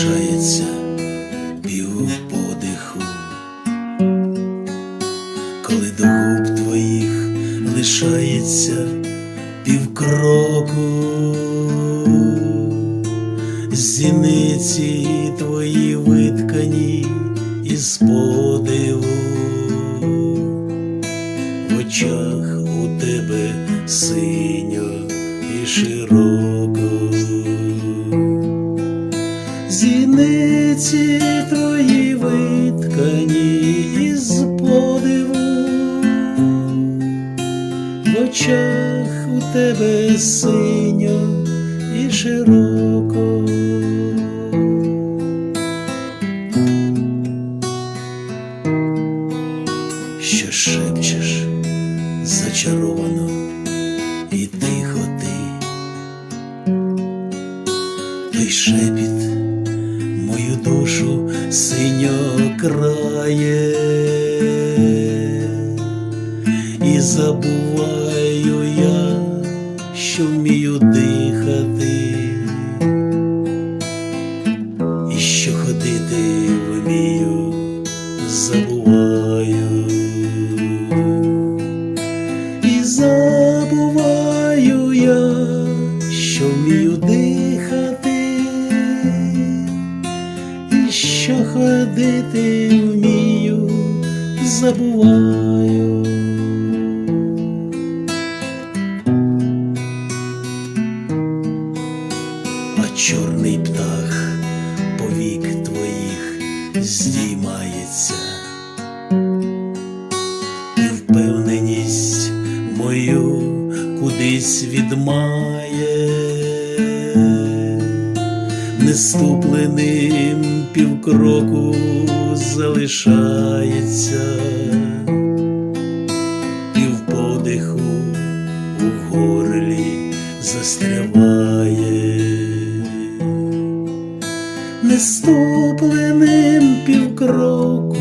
залишається півподиху, коли до губ твоїх лишається півкроку, зіниці твої виткані із подиву, в очах у тебе синьо і широко. Зіниці твої виткані із подиву, в очах у тебе синьо і широко. Що шепчеш зачаровано і тихо ти, той шепіт душу синьо крає, і забуваю я, що вмію дихати, і що ходити вмію, забуваю, і забуваю що ходити вмію, забуваю. А чорний птах повік твоїх здіймається, і мою кудись відмає неступленим півкроку залишається, і в подиху у горлі застряває, неступленим півкроку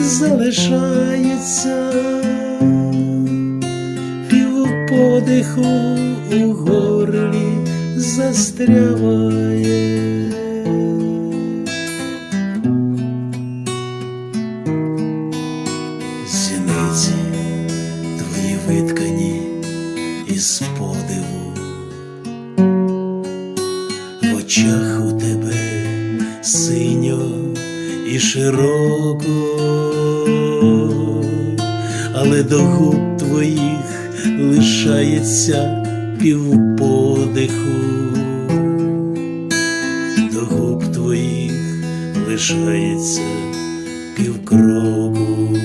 залишається, і подиху у горлі застряває. Очах у тебе синьо і широко, але до губ твоїх лишається півподиху, до губ твоїх лишається півкроку,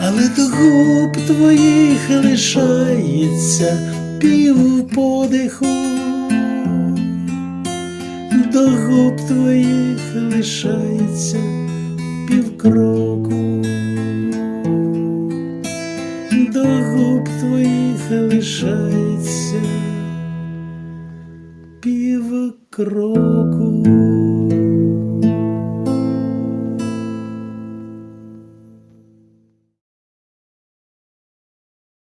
але до губ твоїх лишається півподиху, до губ твоїх лишається півкроку до губ твоїх лишається півкроку.